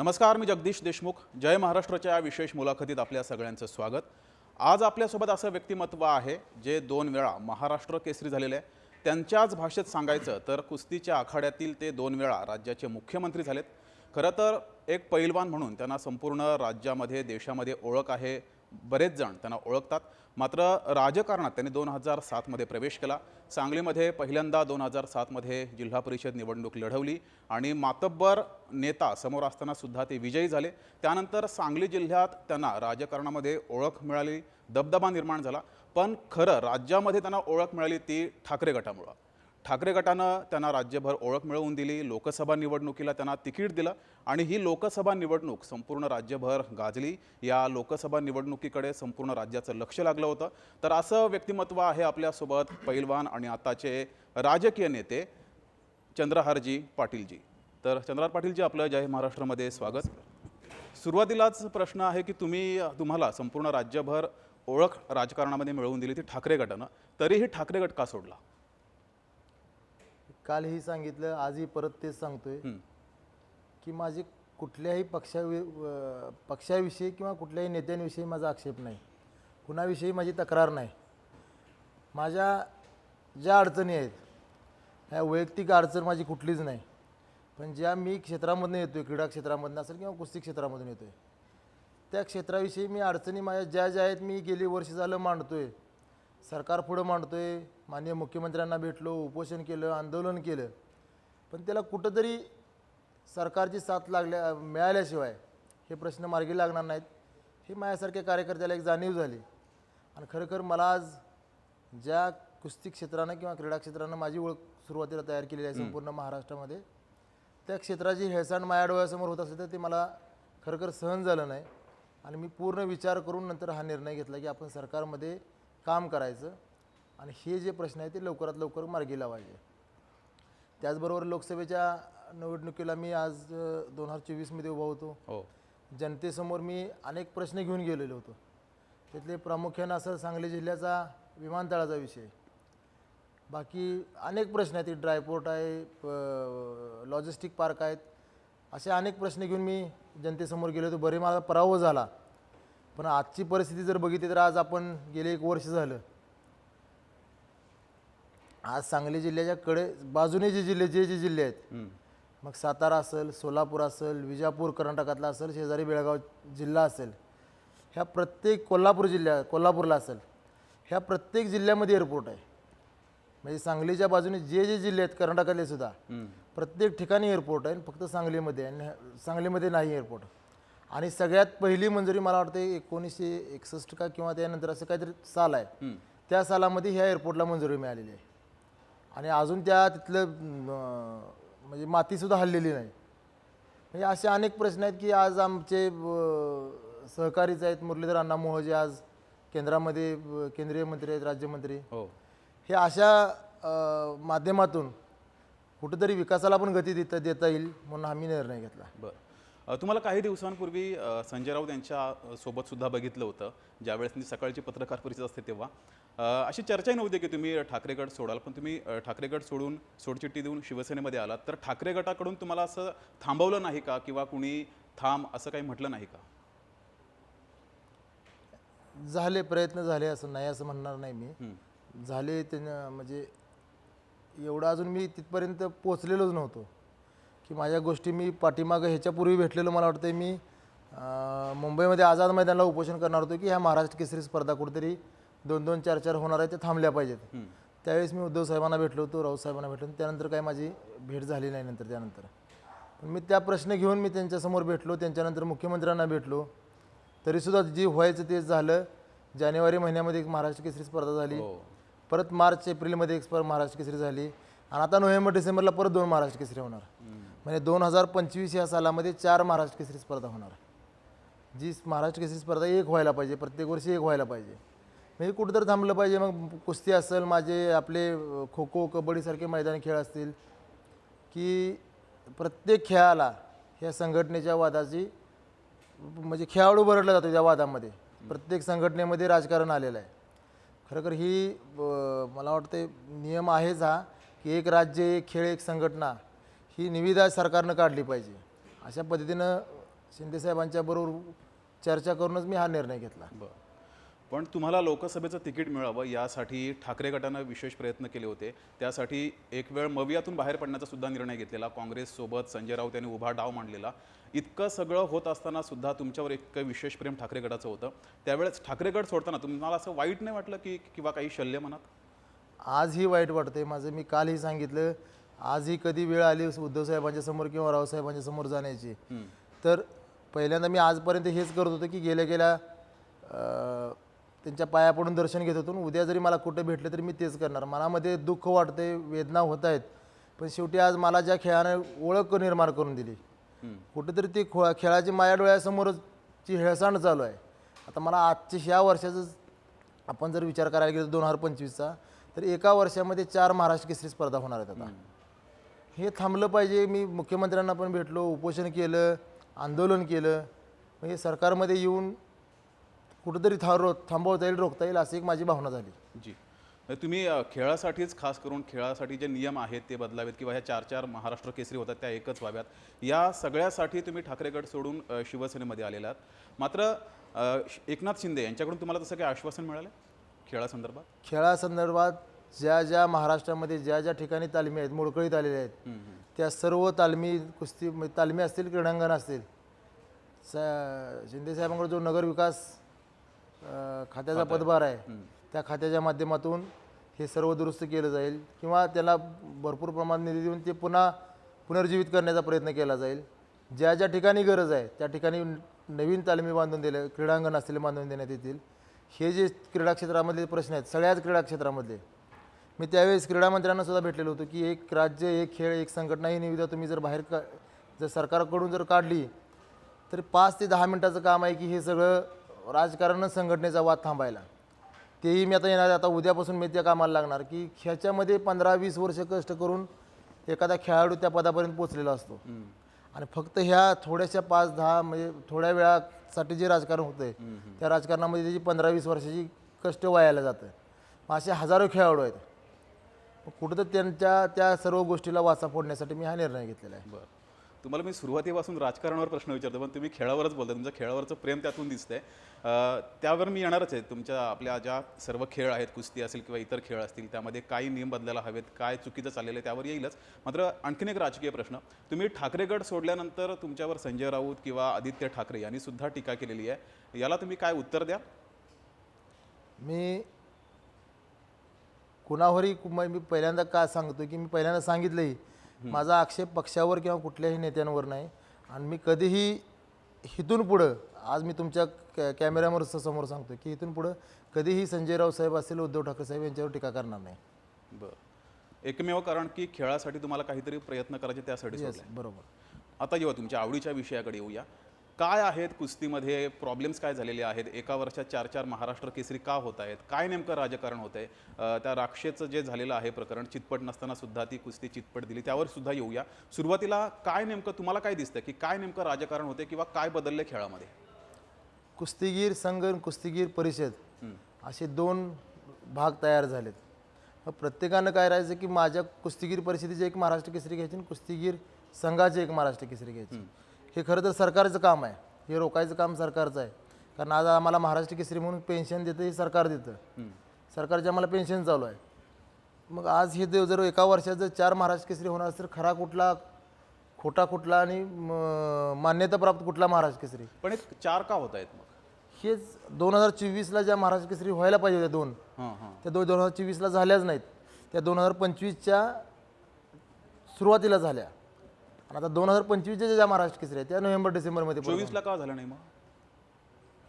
नमस्कार मी जगदीश देशमुख. जय महाराष्ट्राच्या या विशेष मुलाखतीत आपल्या सगळ्यांचं स्वागत. आज आपल्यासोबत असं व्यक्तिमत्व आहे जे दोन वेळा महाराष्ट्र केसरी झालेले आहे. त्यांच्याच भाषेत सांगायचं तर कुस्तीच्या आखाड्यातील ते दोन वेळा राज्याचे मुख्यमंत्री झालेत. खरं तर एक पैलवान म्हणून त्यांना संपूर्ण राज्यामध्ये देशामध्ये ओळख आहे. बरेच जण त्यांना ओळखतात. मात्र राजकारणात त्यांनी दोन हजार सातमध्ये प्रवेश केला. सांगलीमध्ये पहिल्यांदा दोन हजार सातमध्ये जिल्हा परिषद निवडणूक लढवली आणि मातब्बर नेता समोर असताना सुद्धा ते विजयी झाले. त्यानंतर सांगली जिल्ह्यात त्यांना राजकारणामध्ये ओळख मिळाली दबदबा निर्माण झाला. पण खरं राज्यामध्ये त्यांना ओळख मिळाली ती ठाकरे गटामुळं. ठाकरे गटानं त्यांना राज्यभर ओळख मिळवून दिली लोकसभा निवडणुकीला त्यांना तिकीट दिलं. आणि ही लोकसभा निवडणूक संपूर्ण राज्यभर गाजली. या लोकसभा निवडणुकीकडे संपूर्ण राज्याचं लक्ष लागलं होतं. तर असं व्यक्तिमत्व आहे आपल्यासोबत पैलवान आणि आताचे राजकीय नेते चंद्रहारजी पाटीलजी. तर चंद्रहार पाटीलजी आपलं जय महाराष्ट्रामध्ये स्वागत. सुरुवातीलाच प्रश्न आहे की तुम्ही तुम्हाला संपूर्ण राज्यभर ओळख राजकारणामध्ये मिळवून दिली ती ठाकरे गटानं. तरीही ठाकरे गट का सोडला? कालही सांगितलं आजही परत तेच सांगतोय. की माझी कुठल्याही पक्षावि पक्षाविषयी किंवा कुठल्याही नेत्यांविषयी माझा आक्षेप नाही. कुणाविषयी माझी तक्रार नाही. माझ्या ज्या अडचणी आहेत ह्या वैयक्तिक अडचण माझी कुठलीच नाही. पण ज्या मी क्षेत्रामधून येतो आहे क्रीडा क्षेत्रामधून असेल किंवा कुस्ती क्षेत्रामधून येतो आहे त्या क्षेत्राविषयी मी अडचणी माझ्या ज्या ज्या आहेत मी गेली वर्ष झालं मांडतो आहे सरकार पुढं मांडतो आहे माननीय मुख्यमंत्र्यांना भेटलो उपोषण केलं आंदोलन केलं. पण त्याला कुठंतरी सरकारची साथ लागल्या मिळाल्याशिवाय हे प्रश्न मार्गी लागणार नाहीत. हे माझ्यासारख्या कार्यकर्त्याला एक जाणीव झाली. आणि खरोखर मला आज ज्या कुस्ती क्षेत्रानं किंवा क्रीडा क्षेत्रानं माझी ओळख सुरुवातीला तयार केलेली आहे संपूर्ण महाराष्ट्रामध्ये त्या क्षेत्राची हेळसांड माझ्या डोळ्यासमोर होत असेल तर ते मला खरोखर सहन झालं नाही. आणि मी पूर्ण विचार करून नंतर हा निर्णय घेतला की आपण सरकारमध्ये काम करायचं आणि हे जे प्रश्न आहे ते लवकरात लवकर मार्गी लावायचे. त्याचबरोबर लोकसभेच्या निवडणुकीला मी आज दोन हजार चोवीसमध्ये उभा होतो. हो. जनतेसमोर मी अनेक प्रश्न घेऊन गेलेलो होतो. त्यातले प्रामुख्यानं असं सांगली जिल्ह्याचा विमानतळाचा विषय. बाकी अनेक प्रश्न आहेत. ड्रायपोर्ट आहे लॉजिस्टिक पार्क आहेत. असे अनेक प्रश्न घेऊन मी जनतेसमोर गेलो होतो. बरे माझा पराभव झाला पण आजची परिस्थिती जर बघितली तर आज आपण गेले एक वर्ष झालं. आज सांगली जिल्ह्याच्या कडे बाजूने जे जिल्हे जे जे जिल्हे आहेत. मग सातारा असेल सोलापूर असेल विजापूर कर्नाटकातला असेल शेजारी बेळगाव जिल्हा असेल ह्या प्रत्येक कोल्हापूर जिल्ह्या कोल्हापूरला असेल ह्या प्रत्येक जिल्ह्यामध्ये एअरपोर्ट आहे. म्हणजे सांगलीच्या बाजूने जे जे जिल्हे आहेत कर्नाटकातले सुद्धा. प्रत्येक ठिकाणी एअरपोर्ट आहे फक्त सांगलीमध्ये आहे. आणि सांगलीमध्ये नाही एअरपोर्ट आणि सगळ्यात पहिली मंजुरी मला वाटते एकोणीसशे एकसष्ट का किंवा त्यानंतर असं काहीतरी साल आहे. त्या सालामध्ये ह्या एअरपोर्टला मंजुरी मिळालेली आहे. आणि अजून त्या तिथलं म्हणजे मातीसुद्धा हल्लेली नाही. म्हणजे असे अनेक प्रश्न आहेत की आज आमचे सहकारीच आहेत मुरलीधर अण्णा मोह जे आज केंद्रामध्ये केंद्रीय मंत्री आहेत राज्यमंत्री. हो. हे अशा माध्यमातून कुठंतरी विकासाला पण गती देता देता येईल म्हणून आम्ही निर्णय घेतला. बरं. तुम्हाला काही दिवसांपूर्वी संजय राऊत यांच्या अ, सोबत सुद्धा बघितलं होतं. ज्यावेळेस सकाळची पत्रकार परिषद असते तेव्हा. अशी चर्चाही नव्हती की तुम्ही ठाकरे गट सोडाल पण तुम्ही ठाकरे गट सोडून सोडचिठ्ठी देऊन शिवसेनेमध्ये आलात. तर ठाकरे गटाकडून तुम्हाला असं थांबवलं नाही का? किंवा कुणी थांब असं काही म्हटलं नाही का? झाले प्रयत्न झाले असं नाही असं म्हणणार नाही मी. झाले त्यानं म्हणजे एवढं अजून मी तिथपर्यंत पोचलेलोच नव्हतो. की माझ्या गोष्टी मी पाठीमागं ह्याच्यापूर्वी भेटलेलो मला वाटतं मी मुंबईमध्ये आझाद मैदानाला उपोषण करणार होतो की ह्या महाराष्ट्र केसरी स्पर्धा कुठेतरी दोन दोन चार चार होणार आहे ते थांबल्या पाहिजेत. त्यावेळेस मी उद्धव साहेबांना भेटलो होतो राऊत साहेबांना भेटलो त्यानंतर काही माझी भेट झाली नाही नंतर त्यानंतर. पण मी त्या प्रश्न घेऊन मी त्यांच्यासमोर भेटलो त्यांच्यानंतर मुख्यमंत्र्यांना भेटलो. तरीसुद्धा जे व्हायचं ते झालं. जानेवारी महिन्यामध्ये एक महाराष्ट्र केसरी स्पर्धा झाली. हो. परत मार्च एप्रिलमध्ये एक स्पर्धा महाराष्ट्र केसरी झाली. आणि आता नोव्हेंबर डिसेंबरला परत दोन महाराष्ट्र केसरी होणार. म्हणजे दोन हजार पंचवीस या सालामध्ये चार महाराष्ट्र केसरी स्पर्धा होणार. जी महाराष्ट्र केसरी स्पर्धा एक व्हायला पाहिजे प्रत्येक वर्षी एक व्हायला पाहिजे. म्हणजे कुठंतरी थांबलं पाहिजे. मग कुस्ती असेल माझे आपले खो खो कबड्डीसारखे मैदानी खेळ असतील की प्रत्येक खेळाला ह्या संघटनेच्या वादाची म्हणजे खेळाडू भरडला जातो त्या वादामध्ये. प्रत्येक संघटनेमध्ये राजकारण आलेलं आहे. खरं तर ही मला वाटते नियम आहेच हा की एक राज्य एक खेळ एक संघटना ही निविदा सरकारनं काढली पाहिजे. अशा पद्धतीनं शिंदेसाहेबांच्याबरोबर चर्चा करूनच मी हा निर्णय घेतला. बरं. पण तुम्हाला लोकसभेचं तिकीट मिळावं यासाठी ठाकरे गटानं विशेष प्रयत्न केले होते. त्यासाठी एक वेळ मवियातून बाहेर पडण्याचा सुद्धा निर्णय घेतलेला. काँग्रेससोबत संजय राऊत यांनी उभा डाव मांडलेला. इतकं सगळं होत असताना सुद्धा तुमच्यावर एक विशेष प्रेम ठाकरे गटाचं होतं. त्यावेळेस ठाकरे गट सोडताना तुम्हाला असं वाईट नाही वाटलं की किंवा काही शल्य मनात? आजही वाईट वाटते माझं. मी कालही सांगितलं आजही कधी वेळ आली उद्धव साहेबांच्या समोर किंवा रावसाहेबांच्या समोर जाण्याची? तर पहिल्यांदा मी आजपर्यंत हेच करत होतो की गेल्या गेल्या त्यांच्या पाया पडून दर्शन घेत होतो. उद्या जरी मला कुठे भेटलं तरी मी तेच करणार. मनामध्ये दुःख वाटते वेदना होत आहेत. पण शेवटी आज मला ज्या खेळानं ओळख निर्माण करून दिली कुठेतरी ती खो खेळाची माया डोळ्यासमोरच ची हेळसांड चालू आहे. आता मला आजच्या ह्या वर्षाचं आपण जर विचार करायला गेलो दोन हजार पंचवीसचा तर एका वर्षामध्ये चार महाराष्ट्र केसरी स्पर्धा होणार आहेत आता. हे थांबलं पाहिजे. मी मुख्यमंत्र्यांना पण भेटलो उपोषण केलं आंदोलन केलं. म्हणजे सरकारमध्ये येऊन कुठंतरी था रो थांबवता येईल रोखता येईल अशी एक माझी भावना झाली. जी. म्हणजे तुम्ही अ, खेळासाठीच खास करून खेळासाठी जे नियम आहेत ते बदलावेत किंवा ह्या चार चार महाराष्ट्र केसरी होतात त्या एकच व्हाव्यात. या सगळ्यासाठी तुम्ही ठाकरे गट सोडून अ, शिवसेनेमध्ये आलेला आहात. मात्र अ, श- एकनाथ शिंदे यांच्याकडून तुम्हाला तसं काही आश्वासन मिळालं खेळासंदर्भात? खेळासंदर्भात ज्या ज्या महाराष्ट्रामध्ये ज्या ज्या ठिकाणी तालमी आहेत मोडकळीत आलेल्या आहेत त्या सर्व तालमी कुस्ती म्हणजे तालमी असतील क्रीडांगण असतील स शिंदे साहेबांकडे जो नगर विकास अ, खात्याचा पदभार आहे. त्या खात्याच्या माध्यमातून हे सर्व दुरुस्त केलं जाईल किंवा त्याला भरपूर प्रमाणात निधी देऊन ते पुन्हा पुनर्जीवित करण्याचा प्रयत्न केला जाईल. ज्या ज्या ठिकाणी गरज आहे त्या ठिकाणी नवीन तालमी बांधून दिले क्रीडांगण असलेले बांधून देण्यात येतील. हे जे क्रीडा क्षेत्रामधले प्रश्न आहेत सगळ्याच क्रीडा क्षेत्रामधले. मी त्यावेळेस क्रीडा मंत्र्यांना सुद्धा भेटलेलो होतो की एक राज्य एक खेळ एक संघटना ही निविदा तुम्ही जर बाहेर का जर सरकारकडून जर काढली तर पाच ते दहा मिनटाचं काम आहे की हे सगळं राजकारण संघटनेचा वाद थांबायला. तेही मी आता येणार आता उद्यापासून मी त्या कामाला लागणार की ह्याच्यामध्ये पंधरा वीस वर्ष कष्ट करून एखादा खेळाडू त्या पदापर्यंत पोचलेला असतो. आणि फक्त ह्या थोड्याशा पाच दहा म्हणजे थोड्या वेळासाठी जे राजकारण होतंय त्या राजकारणामध्ये त्याची पंधरा वीस वर्षाची कष्ट वायाला जातं मग असे हजारो खेळाडू आहेत. कुठं तर त्यांच्या त्या सर्व गोष्टीला वाचा फोडण्यासाठी मी हा निर्णय घेतलेला आहे. बरं. तुम्हाला मी सुरुवातीपासून राजकारणावर प्रश्न विचारतो पण तुम्ही खेळावरच बोलता तुमचं खेळावरचं प्रेम त्यातून दिसतंय. त्यावर मी येणारच आहे. तुमच्या आपल्या ज्या सर्व खेळ आहेत कुस्ती असेल किंवा इतर खेळ असतील त्यामध्ये काही नियम बदलायला हवेत काय चुकीचं चाललेलं आहे त्यावर येईलच. मात्र आणखीन एक राजकीय प्रश्न. तुम्ही ठाकरेगड सोडल्यानंतर तुमच्यावर संजय राऊत किंवा आदित्य ठाकरे यांनी सुद्धा टीका केलेली आहे. याला तुम्ही काय उत्तर द्या मी कुणावरही मी पहिल्यांदा का सांगतो की मी पहिल्यांदा सांगितलंही माझा आक्षेप पक्षावर किंवा कुठल्याही नेत्यांवर नाही. आणि मी कधीही इथून पुढं आज मी तुमच्या कॅ कॅमेऱ्यावर समोर सांगतो की इथून पुढं कधीही संजय राऊत साहेब असेल उद्धव ठाकरे साहेब यांच्यावर टीका करणार नाही. बरं. एकमेव कारण की खेळासाठी तुम्हाला काहीतरी प्रयत्न करायचे त्यासाठी. बरोबर. आता येऊ तुमच्या आवडीच्या विषयाकडे येऊया. काय आहेत कुस्तीमध्ये? प्रॉब्लेम्स काय झालेले आहेत? एका वर्षात चार चार महाराष्ट्र केसरी का होत आहेत? काय नेमकं राजकारण होत आहे त्या राक्षेचं जे झालेलं आहे प्रकरण चितपट नसताना सुद्धा ती कुस्ती चितपट दिली. त्यावर सुद्धा येऊया. सुरुवातीला काय नेमकं तुम्हाला काय दिसतं की काय नेमकं राजकारण होते किंवा काय बदलले खेळामध्ये? कुस्तीगीर संघ कुस्तीगीर परिषद असे दोन भाग तयार झालेत. मग प्रत्येकानं काय राहायचं की माझ्या कुस्तीगीर परिषदेचे एक महाराष्ट्र केसरी घ्यायची आणि कुस्तीगीर संघाचे एक महाराष्ट्र केसरी घ्यायची. हे खरं तर सरकारचं काम आहे. हे रोखायचं काम सरकारचं आहे. कारण आज आम्हाला महाराष्ट्र केसरी म्हणून पेन्शन देतं हे सरकार देतं. सरकारचे आम्हाला पेन्शन चालू आहे. मग आज हे देव जर एका वर्षात जर चार महाराष्ट्र केसरी होणार असेल तर खरा कुठला खोटा कुठला आणि मान्यताप्राप्त कुठला महाराष्ट्र केसरी? पण एक चार का होत आहेत मग? हेच दोन हजार चोवीसला ज्या महाराष्ट्र केसरी व्हायला पाहिजे होत्या दोन त्या दोन दोन हजार चोवीसला झाल्याच नाहीत. त्या दोन हजार पंचवीसच्या सुरुवातीला झाल्या. आणि आता दोन हजार पंचवीसच्या ज्या महाराष्ट्र केसरी आहेत त्या नोव्हेंबर डिसेंबरमध्ये. चोवीसला का झालं नाही मग?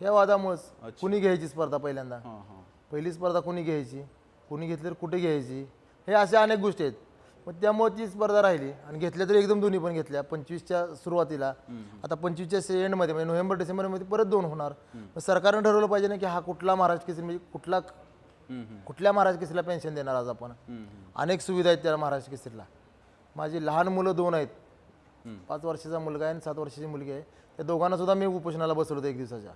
या वादामुळेच. कुणी घ्यायची स्पर्धा पहिल्यांदा? हां हां. पहिली स्पर्धा कुणी घ्यायची? कुणी घेतल्यावर कुठे घ्यायची? हे अशा अनेक गोष्टी आहेत. मग त्यामुळे ती स्पर्धा राहिली आणि घेतल्या तर एकदम दोन्ही पण घेतल्या. पंचवीसच्या सुरुवातीला. आता पंचवीसच्या एंडमध्ये म्हणजे नोव्हेंबर डिसेंबरमध्ये परत दोन होणार. मग सरकारनं ठरवलं पाहिजे ना की हा कुठला महाराष्ट्र केसरी म्हणजे कुठला कुठल्या महाराष्ट्र केसरीला पेन्शन देणार आज आपण? अनेक सुविधा आहेत त्या महाराष्ट्र केसरीला. माझी लहान मुलं दोन आहेत. पाच वर्षाचा मुलगा आहे आणि सात वर्षाची मुलगी आहे. त्या दोघांना सुद्धा मी उपोषणाला बसवलं होतं एक दिवसाच्या.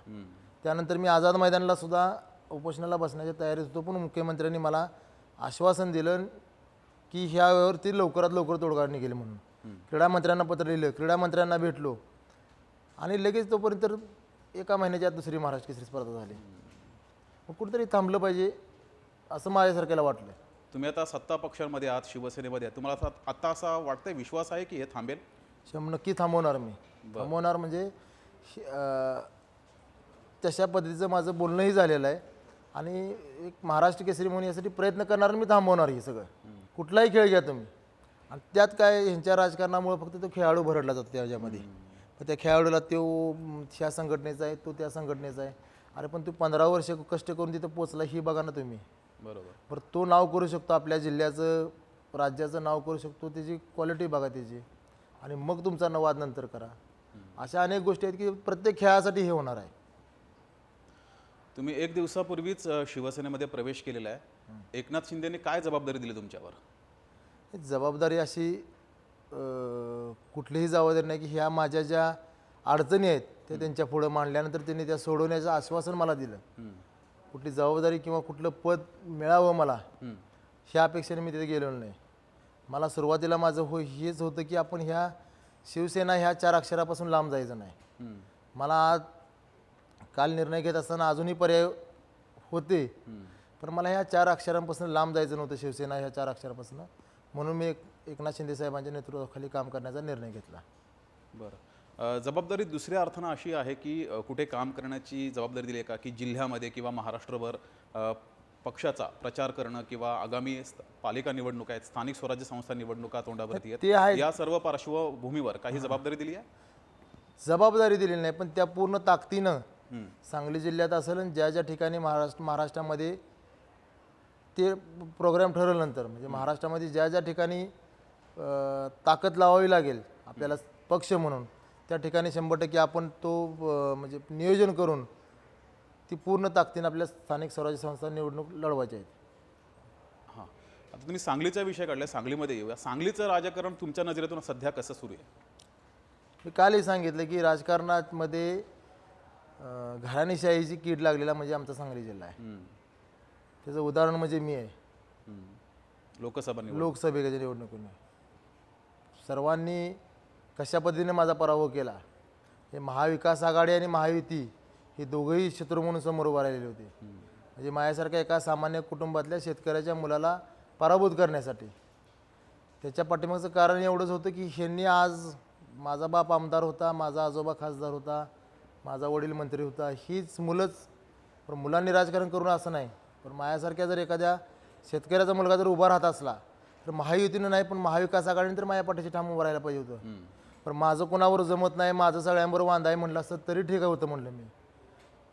त्यानंतर मी आझाद मैदानाला सुद्धा उपोषणाला बसण्याच्या तयारीत होतो. पण मुख्यमंत्र्यांनी मला आश्वासन दिलं की ह्यावरती लवकरात लवकर तोडगा निघेल म्हणून. क्रीडा मंत्र्यांना पत्र लिहिलं क्रीडा मंत्र्यांना भेटलो. आणि लगेच तोपर्यंत एका महिन्याच्या आत दुसरी महाराष्ट्र केसरी स्पर्धा झाली. मग कुठेतरी थांबलं पाहिजे असं माझ्यासारख्याला वाटलं. तुम्ही आता सत्ता पक्षांमध्ये आहात शिवसेनेमध्ये आहात. तुम्हाला आता आता असा वाटतंय विश्वास आहे की हे थांबेल? शंभर नक्की थांबवणार मी. थांबवणार म्हणजे अं, तशा पद्धतीचं माझं बोलणंही झालेलं आहे. आणि एक महाराष्ट्र केसरी म्हणून यासाठी प्रयत्न करणार आणि मी थांबवणार हे सगळं. कुठलाही खेळ घ्या तुम्ही. आणि त्यात काय ह्यांच्या राजकारणामुळे फक्त तो खेळाडू भरडला जातो त्याच्यामध्ये. मग त्या खेळाडूला तो म, ह्या संघटनेचा आहे तो त्या संघटनेचा आहे. अरे पण तू पंधरा वर्ष कष्ट करून तिथं पोचला ही बघा ना तुम्ही. बरोबर. बरं तो नाव करू शकतो आपल्या जिल्ह्याचं राज्याचं नाव करू शकतो त्याची क्वालिटी बघा त्याची. आणि मग तुमचा नवाद नंतर करा. अशा अनेक गोष्टी आहेत की प्रत्येक खेळासाठी हे होणार आहे. तुम्ही एक दिवसापूर्वीच शिवसेनेमध्ये प्रवेश केलेला आहे. एकनाथ शिंदेने काय जबाबदारी दिली तुमच्यावर? जबाबदारी अशी कुठलीही जबाबदारी नाही की ह्या माझ्या ज्या अडचणी आहेत त्या त्यांच्या पुढं मांडल्यानंतर त्यांनी त्या सोडवण्याचं आश्वासन मला दिलं. कुठली जबाबदारी किंवा कुठलं पद मिळावं मला. ह्या अपेक्षेने मी तिथे गेलेलो नाही. मला सुरुवातीला माझं हो हेच होतं की आपण ह्या शिवसेना ह्या चार अक्षरापासून लांब जायचं नाही. मला आज काल निर्णय घेत असताना अजूनही पर्याय होते. पण मला ह्या चार अक्षरांपासून लांब जायचं नव्हतं शिवसेना ह्या चार अक्षरापासून. म्हणून मी एक एकनाथ शिंदे साहेबांच्या नेतृत्वाखाली काम करण्याचा निर्णय घेतला. बरं. जबाबदारी दुसऱ्या अर्थानं अशी आहे की कुठे काम करण्याची जबाबदारी दिली आहे का? की जिल्ह्यामध्ये किंवा महाराष्ट्रभर पक्षाचा प्रचार करणं किंवा आगामी पालिका निवडणुका आहेत स्थानिक स्वराज्य संस्था निवडणुका तोंडावरती ते आहे. आहेत या सर्व पार्श्वभूमीवर काही जबाबदारी दिली आहे जबाबदारी दिलेली नाही पण त्या पूर्ण ताकदीनं हम्म. सांगली जिल्ह्यात असेल आणि ज्या ज्या ठिकाणी महाराष्ट्र महाराष्ट्रामध्ये ते प्रोग्राम ठरवल्यानंतर म्हणजे महाराष्ट्रामध्ये ज्या ज्या ठिकाणी अं, ताकद लावावी लागेल आपल्याला पक्ष म्हणून त्या ठिकाणी शंभर टक्के आपण तो अं, म्हणजे नियोजन करून ती पूर्ण ताकदीनं आपल्या स्थानिक स्वराज्य संस्था निवडणूक लढवायच्या आहेत हां. आता तुम्ही सांगलीचा विषय काढला सांगलीमध्ये येऊया. सांगलीचं राजकारण तुमच्या नजरेतून सध्या कसं सुरू आहे? मी कालही सांगितलं की राजकारणामध्ये अं, घराणेशाहीची कीड लागलेला म्हणजे आमचा सांगली जिल्हा आहे. हम्म. त्याचं उदाहरण म्हणजे मी आहे. हम्म. लोकसभा निवडणूक. लोकसभेच्या निवडणुकीने. सर्वांनी कशा पद्धतीने माझा पराभव केला हे महाविकास आघाडी आणि महायुती हे दोघंही शत्रू म्हणून समोर उभा राहिलेले होते. म्हणजे माझ्यासारख्या एका सामान्य कुटुंबातल्या शेतकऱ्याच्या मुलाला पराभूत करण्यासाठी. त्याच्या पाठीमागचं कारण एवढंच होतं की ह्यांनी आज माझा बाप आमदार होता माझा आजोबा खासदार होता माझा वडील मंत्री होता. हीच मुलंच पण मुलांनी राजकारण करून असं नाही. पण माझ्यासारख्या जर एखाद्या शेतकऱ्याचा मुलगा जर उभा राहत असला तर महायुतीनं नाही पण महाविकास आघाडीने तर माझ्या पाठीशी ठाम उभं राहायला पाहिजे होतं. पण माझं कोणावर जमत नाही माझं सगळ्यांबरोबर वांदा आहे म्हटलं असतं तरी ठीक होतं म्हणलं मी.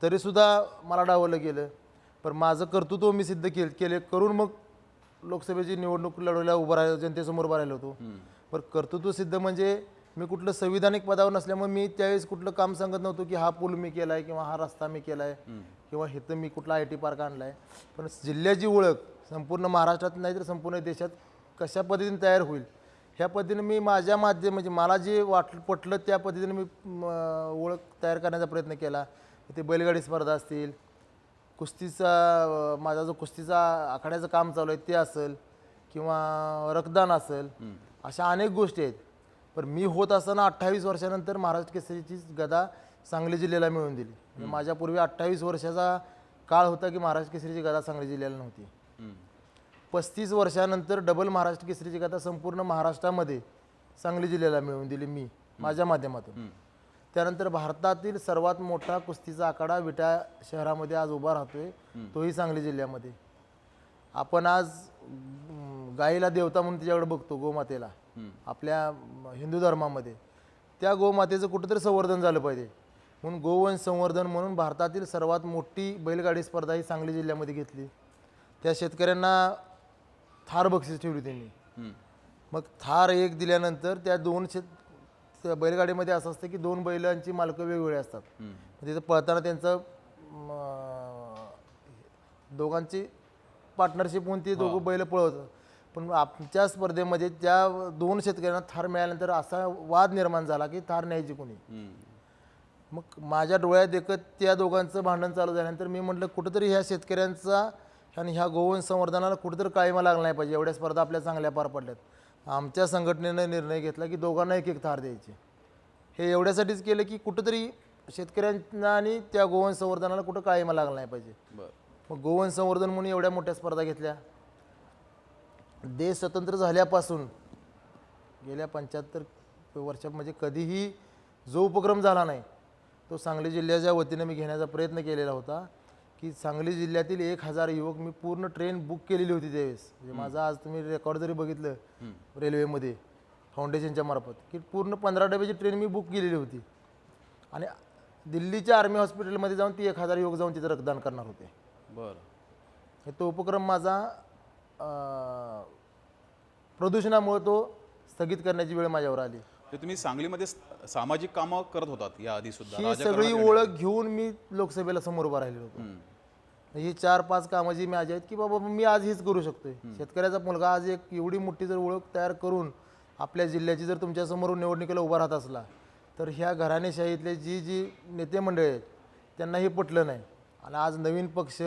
तरीसुद्धा मला डावलं गेलं. पण माझं कर्तृत्व मी सिद्ध केल केले करून मग लोकसभेची निवडणूक लढवल्या उभं राहिलो जनतेसमोर उभं राहिलो होतो. पण कर्तृत्व सिद्ध म्हणजे मी कुठलं संविधानिक पदावर नसल्यामुळे मी त्यावेळेस कुठलं काम सांगत नव्हतो की हा पूल मी केला आहे किंवा हा रस्ता मी केला आहे किंवा इथं मी कुठला आय टी पार्क आणला आहे पण जिल्ह्याची ओळख संपूर्ण महाराष्ट्रात नाही तर संपूर्ण देशात कशा पद्धतीने तयार होईल ह्या पद्धतीने मी माझ्या माध्यम म्हणजे मला जे वाट पटलं त्या पद्धतीने म, ओळख तयार करण्याचा प्रयत्न केला. ते बैलगाडी स्पर्धा असतील कुस्तीचा माझा जो कुस्तीचा आखाड्याचं काम चालू आहे ते असेल किंवा रक्तदान असेल अशा अनेक गोष्टी आहेत. पण मी होत असताना अठ्ठावीस वर्षानंतर महाराष्ट्र केसरीची गदा सांगली जिल्ह्याला मिळवून दिली. म्हणजे माझ्यापूर्वी अठ्ठावीस वर्षाचा काळ होता की महाराष्ट्र केसरीची गदा सांगली जिल्ह्याला नव्हती. पस्तीस वर्षानंतर डबल महाराष्ट्र केसरीची गाथा संपूर्ण महाराष्ट्रामध्ये सांगली जिल्ह्याला मिळवून दिली मी माझ्या माध्यमातून. त्यानंतर भारतातील सर्वात मोठा कुस्तीचा आखाडा विटा शहरामध्ये आज उभा राहतोय. तोही सांगली जिल्ह्यामध्ये. आपण आज गाईला देवता म्हणून तिच्याकडे बघतो गोमातेला. आपल्या हिंदू धर्मामध्ये. त्या गोमातेचं कुठंतरी संवर्धन झालं पाहिजे. म्हणून गोवंश संवर्धन म्हणून भारतातील सर्वात मोठी बैलगाडी स्पर्धा ही सांगली जिल्ह्यामध्ये घेतली. त्या शेतकऱ्यांना थार बक्षीस ठेवली त्यांनी. मग थार एक दिल्यानंतर त्या दोन शेत त्या बैलगाडीमध्ये असं असतं की दोन बैलांची मालकं वेगवेगळी असतात. तिथं पळताना त्यांचं दोघांची पार्टनरशिप होऊन ते दोघं बैल पळवतात. पण आमच्या स्पर्धेमध्ये त्या दोन शेतकऱ्यांना थार मिळाल्यानंतर असा वाद निर्माण झाला की थार न्यायची कोणी. मग माझ्या डोळ्यात देखत त्या दोघांचं भांडण चालू झाल्यानंतर मी म्हटलं कुठंतरी ह्या शेतकऱ्यांचा आणि ह्या गोवंश संवर्धनाला कुठंतरी काळीमा लागला नाही पाहिजे. एवढ्या स्पर्धा आपल्या चांगल्या पार पडल्यात. आमच्या संघटनेनं निर्णय घेतला की दोघांना एक एक थार द्यायची. हे एवढ्यासाठीच केलं की कुठंतरी शेतकऱ्यांना आणि त्या गोवन संवर्धनाला कुठं काळीमा लागला नाही पाहिजे. बरं. मग गोवन संवर्धन म्हणून एवढ्या मोठ्या स्पर्धा घेतल्या. देश स्वतंत्र झाल्यापासून गेल्या पंच्याहत्तर वर्षात म्हणजे कधीही जो उपक्रम झाला नाही तो सांगली जिल्ह्याच्या वतीनं मी घेण्याचा प्रयत्न केलेला होता. की सांगली जिल्ह्यातील एक हजार युवक मी पूर्ण ट्रेन बुक केलेली होती त्यावेळेस. म्हणजे माझं आज तुम्ही रेकॉर्ड जरी बघितलं रेल्वेमध्ये फाउंडेशनच्या मार्फत की पूर्ण पंधरा डब्याची ट्रेन मी बुक केलेली होती. आणि दिल्लीच्या आर्मी हॉस्पिटलमध्ये जाऊन ती एक हजार युवक जाऊन तिथं रक्तदान करणार होते. बरं. हे तो उपक्रम माझा प्रदूषणामुळे तो स्थगित करण्याची वेळ माझ्यावर आली. ते तुम्ही सांगलीमध्ये सामाजिक कामं करत होतात या आधी सुद्धा ही सगळी. ओळख घेऊन मी लोकसभेला समोर उभा राहिलेलो होतो. ही चार पाच कामं जी माझी आहेत की बाबा मी आज हीच करू शकतोय. शेतकऱ्याचा मुलगा आज एक एवढी मोठी जर ओळख तयार करून आपल्या जिल्ह्याची जर तुमच्यासमोर निवडणुकीला उभा राहत असला तर ह्या घराणेशाहीतले जी जी नेते मंडळी आहेत त्यांना हे पटलं नाही. आणि आज नवीन पक्ष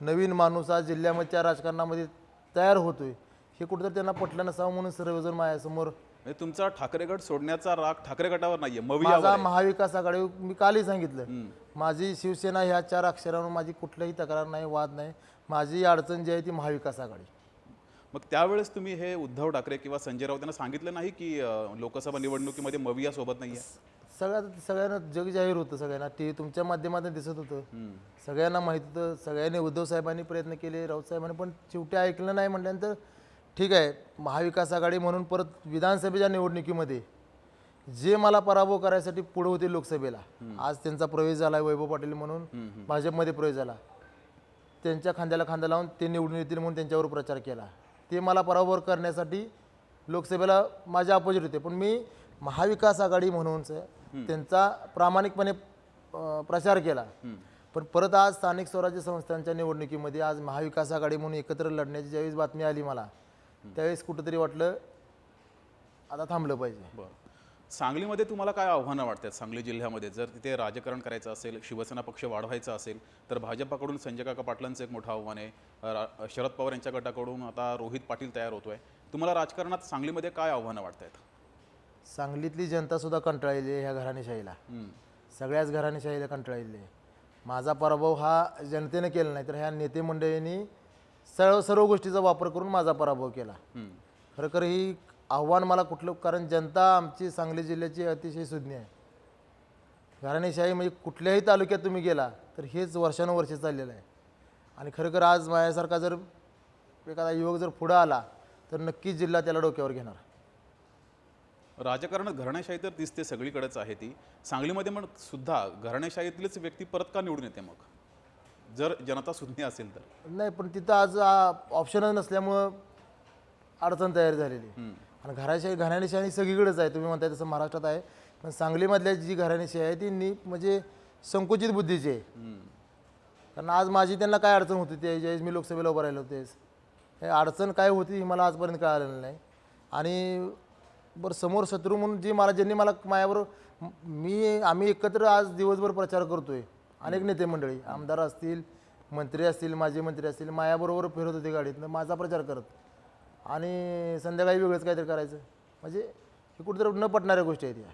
नवीन माणूस आज जिल्ह्यामधच्या राजकारणामध्ये तयार होतोय हे कुठंतरी त्यांना पटलं नसावं म्हणून सर्वजण माझ्यासमोर म्हणजे तुमचा ठाकरे गट सोडण्याचा राग ठाकरे गटावर नाहीये मवियावर माझा आहे. महाविकास आघाडी मी कालही सांगितलं. माझी शिवसेना ह्या चार अक्षरांवर माझी कुठलीही तक्रार नाही वाद नाही माझी अडचण जी आहे ती महाविकास आघाडी मग त्यावेळेस तुम्ही हे उद्धव ठाकरे किंवा संजय राऊत यांना सांगितलं नाही की अं, लोकसभा निवडणुकीमध्ये मविया सोबत नाहीये सगळ्यात सगळ्यांना जग जाहीर होतं सगळ्यांना टी तुमच्या माध्यमातून दिसत होतं. सगळ्यांना माहीत होतं सगळ्यांनी उद्धव साहेबांनी प्रयत्न केले राऊत साहेबांनी पण शेवटी ऐकलं नाही म्हटल्यानंतर ठीक आहे महाविकास आघाडी म्हणून परत विधानसभेच्या निवडणुकीमध्ये जे मला पराभव करायसाठी पुढे होते लोकसभेला आज त्यांचा प्रवेश झाला वैभव पाटील म्हणून भाजपमध्ये प्रवेश झाला. त्यांच्या खांद्याला खांदा लावून ते निवडून येतील म्हणून त्यांच्यावर प्रचार केला. ते मला पराभव करण्यासाठी लोकसभेला माझे अपोजिट होते. पण मी महाविकास आघाडी म्हणून त्यांचा प्रामाणिकपणे प्रचार केला. पण परत आज स्थानिक स्वराज्य संस्थांच्या निवडणुकीमध्ये आज महाविकास आघाडी म्हणून एकत्र लढण्याची ज्यावेळेस बातमी आली मला त्यावेळेस कुठंतरी वाटलं आता थांबलं पाहिजे. बरं. सांगलीमध्ये तुम्हाला काय आव्हानं वाटतात? सांगली जिल्ह्यामध्ये जर तिथे राजकारण करायचं असेल शिवसेना पक्ष वाढवायचा असेल तर भाजपाकडून संजय काका पाटलांचं एक मोठं आव्हान आहे. शरद पवार यांच्या गटाकडून आता रोहित पाटील तयार होतोय. तुम्हाला राजकारणात सांगलीमध्ये काय आव्हानं वाटत आहेत सांगलीतली जनता सुद्धा कंटाळलेली आहे ह्या घराणेशाहीला. सगळ्याच घराणेशाहीला कंटाळलेली आहे. माझा पराभव हा जनतेने केला नाही तर ह्या नेते मंडळींनी सर्व सर्व गोष्टीचा वापर करून माझा पराभव केला. खरं ही आव्हान मला कुठलं कारण जनता आमची सांगली जिल्ह्याची अतिशय सुज्ञ आहे. घराणेशाही म्हणजे कुठल्याही तालुक्यात तुम्ही गेला तर हेच वर्षानुवर्षे चाललेलं आहे. आणि खरं आज माझ्यासारखा जर एखादा युवक जर पुढं आला तर नक्कीच जिल्हा त्याला डोक्यावर घेणार. राजकारणात घराणेशाही तर दिसते सगळीकडेच आहे ती. सांगलीमध्ये पण सुद्धा घराणेशाहीतलीच व्यक्ती परत का निवडून येते मग? जर जनता सुज्ञ असेल तर. नाही पण तिथं आज ऑप्शनच नसल्यामुळं अडचण तयार झालेली. आहे. आणि घराशाही घराणेशाही सगळीकडेच आहे. तुम्ही म्हणताय तसं महाराष्ट्रात आहे. पण सांगलीमधल्या जी घराणेशाही आहे ती नी म्हणजे संकुचित बुद्धीची आहे. कारण आज माझी त्यांना काय अडचण होती ते ज्यावेळेस मी लोकसभेला उभं राहिलो तेच हे अडचण काय होती ही मला आजपर्यंत कळालेलं नाही. आणि बरं समोर शत्रू म्हणून जी मला ज्यांनी मला माझ्याबरोबर म- मी आम्ही एकत्र आज दिवसभर प्रचार करतोय. अनेक नेते मंडळी आमदार असतील मंत्री असतील माजी मंत्री असतील माझ्याबरोबर फिरत होते गाडीतनं माझा प्रचार करत. आणि संध्याकाळी वेगळंच काहीतरी करायचं. म्हणजे हे कुठेतरी न पटणाऱ्या गोष्टी आहेत या.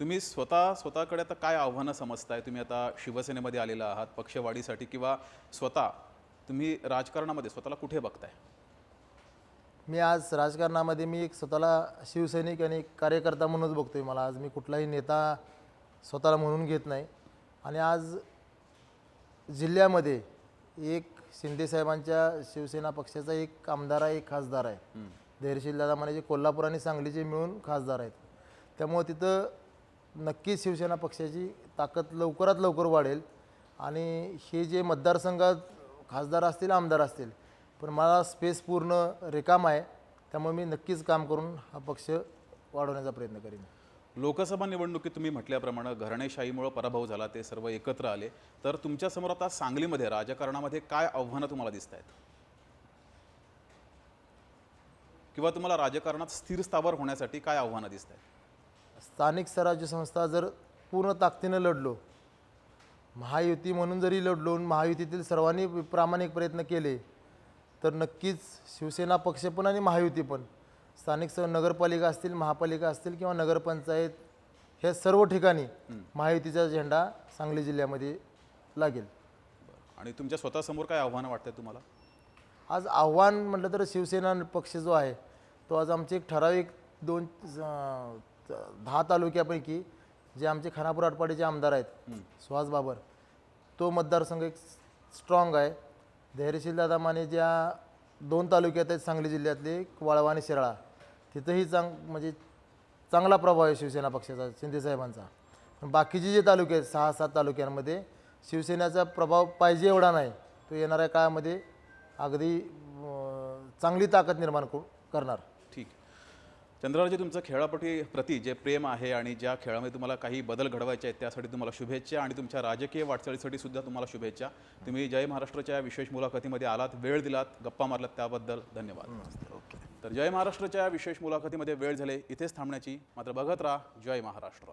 तुम्ही स्वतः स्वतःकडे आता काय आव्हानं समजताय? तुम्ही आता शिवसेनेमध्ये आलेला आहात पक्षवाढीसाठी किंवा स्वतः तुम्ही राजकारणामध्ये स्वतःला कुठे बघताय? मी आज राजकारणामध्ये मी एक स्वतःला शिवसैनिक आणि कार्यकर्ता म्हणूनच बघतोय मला. आज मी कुठलाही नेता स्वतःला म्हणून घेत नाही. आणि आज जिल्ह्यामध्ये एक शिंदेसाहेबांच्या शिवसेना पक्षाचा एक आमदार आहे एक खासदार आहे. धैर्यशील दादा म्हणायचे कोल्हापूर आणि सांगलीचे मिळून खासदार आहेत. त्यामुळे तिथं नक्कीच शिवसेना पक्षाची ताकद लवकरात लवकर वाढेल आणि हे जे मतदारसंघात खासदार असतील आमदार असतील पण मला स्पेस पूर्ण रिकाम आहे. त्यामुळे मी नक्कीच काम करून हा पक्ष वाढवण्याचा प्रयत्न करीन. लोकसभा निवडणुकीत तुम्ही म्हटल्याप्रमाणे घराणेशाहीमुळे पराभव झाला ते सर्व एकत्र आले. तर तुमच्यासमोर आता सांगलीमध्ये राजकारणामध्ये काय आव्हानं तुम्हाला दिसत आहेत? किंवा तुम्हाला राजकारणात स्थिर स्थावर होण्यासाठी काय आव्हानं दिसत आहेत? स्थानिक स्वराज्य संस्था जर पूर्ण ताकदीनं लढलो महायुती म्हणून जरी लढलो महायुतीतील सर्वांनी प्रामाणिक प्रयत्न केले तर नक्कीच शिवसेना पक्ष पण आणि महायुती पण. स्थानिक स नगरपालिका असतील महापालिका असतील किंवा नगरपंचायत हे सर्व ठिकाणी महायुतीचा झेंडा सांगली जिल्ह्यामध्ये लागेल. आणि तुमच्या स्वतःसमोर काय आव्हानं वाटतात तुम्हाला? आज आव्हान म्हटलं तर शिवसेना पक्ष जो आहे तो आज आमचे एक ठराविक दोन दहा तालुक्यापैकी जे आमचे खानापूर आटपाडीचे आमदार आहेत सुहास बाबर तो मतदारसंघ एक स्ट्रॉंग आहे. धैर्यशील दादा माने ज्या दोन तालुक्यात आहेत सांगली जिल्ह्यातले वाळवा आणि शिराळा. तिथंही चांग म्हणजे चांगला प्रभाव आहे शिवसेना पक्षाचा शिंदेसाहेबांचा पण बाकीचे जे तालुके आहेत सहा सात तालुक्यांमध्ये शिवसेनेचा प्रभाव पाहिजे एवढा नाही. तो येणाऱ्या काळामध्ये अगदी चांगली ताकद निर्माण करू करणार. ठीक. चंद्रराजे तुमचं खेळापटी प्रती जे प्रेम आहे आणि ज्या खेळामध्ये तुम्हाला काही बदल घडवायचे आहेत त्यासाठी तुम्हाला शुभेच्छा आणि तुमच्या राजकीय वाटचालीसाठी सुद्धा तुम्हाला शुभेच्छा. तुम्ही जय महाराष्ट्राच्या विशेष मुलाखतीमध्ये आलात वेळ दिलात गप्पा मारलात त्याबद्दल धन्यवाद. ओके. तर जय महाराष्ट्रच्या विशेष मुलाखतीमध्ये वेळ झाले. इथेच थांबण्याची. मात्र बघत राहा. जय महाराष्ट्र.